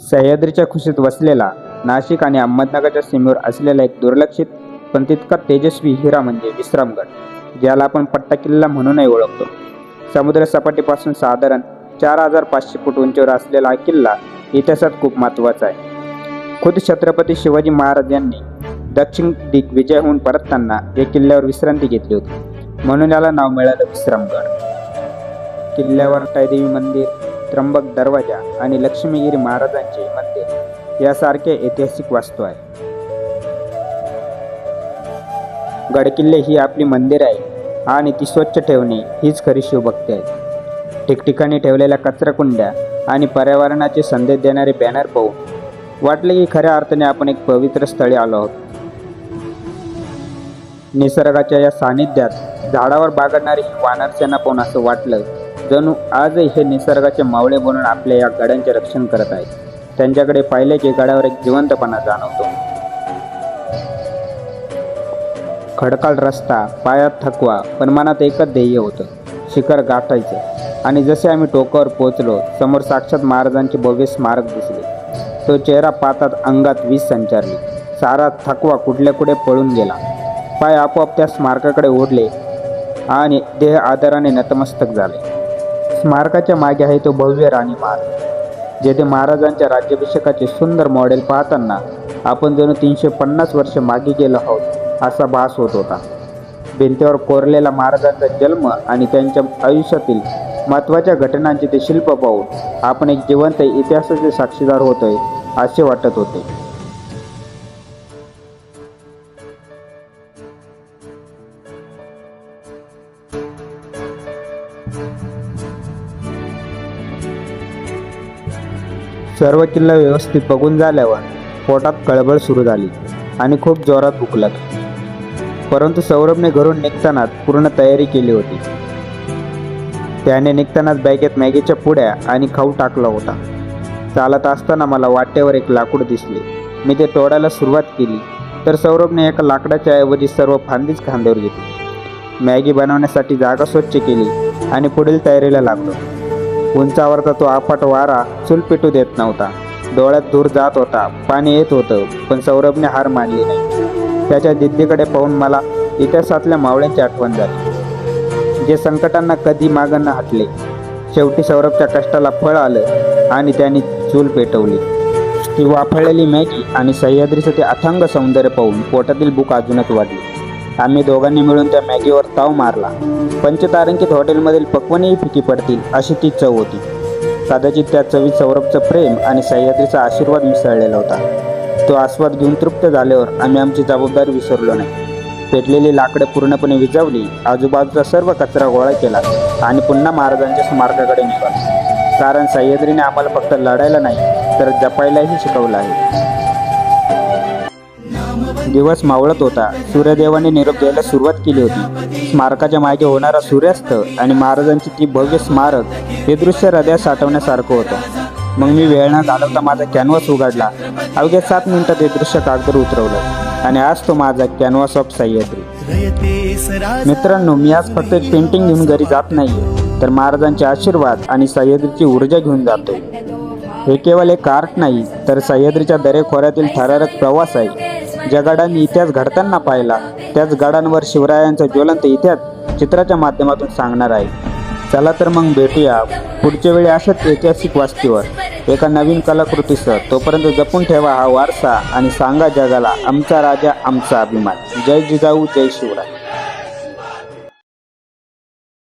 सह्याद्रीच्या खुशीत वसलेला नाशिक आणि अहमदनगरच्या सीमेवर असलेला एक दुर्लक्षित पण तितका तेजस्वी हिरा म्हणजे विश्रामगड ज्याला आपण पट्टा किल्ला म्हणूनही ओळखतो. समुद्र सपाटीपासून साधारण चार हजार पाचशे फूट उंचीवर असलेला हा किल्ला इतिहासात खूप महत्त्वाचा आहे. खुद छत्रपती शिवाजी महाराज यांनी दक्षिण दिग्विजय होऊन परतताना या किल्ल्यावर विश्रांती घेतली होती. म्हणून याला नाव मिळालं विश्रामगड. किल्ल्यावर टायदेवी मंदिर त्र्यंबक दरवाजा आणि लक्ष्मीगिरी महाराजांचे मंदिर यासारखे ऐतिहासिक वास्तू आहे. गडकिल्ले ही आपली मंदिर आहे आणि ती स्वच्छ ठेवणे हीच खरी शिवभक्ती आहे. ठिकठिकाणी ठेवलेल्या कचराकुंड्या आणि पर्यावरणाचे संदेश देणारे बॅनर पाहून वाटले की खऱ्या अर्थाने आपण एक पवित्र स्थळी आलो आहोत. निसर्गाच्या या सानिध्यात झाडावर बागडणारी ही वानर सेना पाहून असं वाटलं जणू आजही हे निसर्गाचे मावळे बनून आपल्या या गड्यांचे रक्षण करत आहेत. त्यांच्याकडे पाहिले की एक जिवंतपणा जाणवतो. खडकाळ रस्ता पायात थकवा पण मनात एकच ध्येय होतं शिखर गाठायचं. आणि जसे आम्ही टोकावर पोहोचलो समोर साक्षात महाराजांचे भव्य स्मारक दिसले. तो चेहरा पातात अंगात वीज संचारली. सारा थकवा कुठल्या कुठे पळून गेला. पाय आपोआप त्या स्मारकाकडे ओढले आणि देह आदराने नतमस्तक झाले. स्मारकाच्या मागे आहे तो भव्य राणी मार्ग जेथे महाराजांच्या राज्याभिषेकाचे सुंदर मॉडेल पाहताना आपण जणू तीनशे पन्नास वर्ष मागे गेलो आहोत असा भास होत होता. भिंतीवर कोरलेला महाराजांचा जन्म आणि त्यांच्या आयुष्यातील महत्त्वाच्या घटनांचे ते शिल्प पाहून आपण एक जिवंत इतिहासाचे साक्षीदार होतोय असे वाटत होते. सर्व किल्ला व्यवस्थित बघून झाल्यावर पोटात कळबळ सुरू झाली आणि खूप जोरात भूक लागली. परंतु सौरभने घरून निघतानाच पूर्ण तयारी केली होती. त्याने निघतानाच बॅगेत मॅगीच्या पुड्या आणि खाऊ टाकला होता. चालत असताना मला वाटेवर एक लाकूड दिसले. मी ते तोडायला सुरुवात केली तर सौरभने एका लाकडाच्या ऐवजी सर्व फांदीच खांद्यावर घेतली. मॅगी बनवण्यासाठी जागा स्वच्छ केली आणि पुढील तयारीला लागलो. उंचावरचा तो आपाट वारा चूल पेटू देत नव्हता. डोळ्यात दूर जात होता पाणी येत होतं पण सौरभने हार मानली नाही. त्याच्या जिद्दीकडे पाहून मला इतिहासातल्या मावळ्यांची आठवण झाली. जे संकटांना कधी मागं न हटले. शेवटी सौरभच्या कष्टाला फळ आलं आणि त्याने चूल पेटवली. ती वाफळलेली मॅगी आणि सह्याद्रीचं ते अथांग सौंदर्य पाहून पोटातील भूक अजूनच वाढली. आम्ही दोघांनी मिळून त्या मॅगीवर ताव मारला. पंचतारांकित हॉटेलमधील पक्वनेही फिकी पडतील अशी ती चव होती. कदाचित त्या चवीत सौरभचं प्रेम आणि सह्याद्रीचा आशीर्वाद मिसळलेला होता. तो आस्वाद घेऊन तृप्त झाल्यावर आम्ही आमची जबाबदारी विसरलो नाही. पेटलेली लाकडं पूर्णपणे विझवली आजूबाजूचा सर्व कचरा गोळा केला आणि पुन्हा महाराजांच्या स्मारकाकडे निघालो. कारण सह्याद्रीने आम्हाला फक्त लढायला नाही तर जपायलाही शिकवलं आहे. दिवस मावळत होता. सूर्यदेवाने निरोप द्यायला सुरुवात केली होती. स्मारकाच्या मागे होणारा सूर्यास्त आणि महाराजांची ती भव्य स्मारक हे दृश्य हृदयात साठवण्यासारखं होतं. मग मी वेळ न घालवता माझा कॅनव्हास उघडला. अवघ्या सात मिनिटात हे दृश्य कागदावर उतरवलं आणि आज तो माझा कॅनव्हास ऑफ सह्याद्री मित्रांनो मी आज फक्त एक पेंटिंग घेऊन घरी जात नाही तर महाराजांचे आशीर्वाद आणि सह्याद्रीची ऊर्जा घेऊन जातो हे केवळ एक आर्ट नाही तर सह्याद्रीच्या दरेखोऱ्यातील थरारक प्रवास आहे. ज्या गडांनी इतिहास घडताना पाहिला त्याच गडांवर शिवरायांचा ज्वलंत इतिहास चित्राच्या माध्यमातून सांगणार आहे. चला तर मग भेटूया पुढच्या वेळी अशाच ऐतिहासिक वास्तूवर. एका नवीन कलाकृतीसह तोपर्यंत जपून ठेवा हा वारसा आणि सांगा जगाला आमचा राजा आमचा अभिमान. जय जिजाऊ जय शिवराय.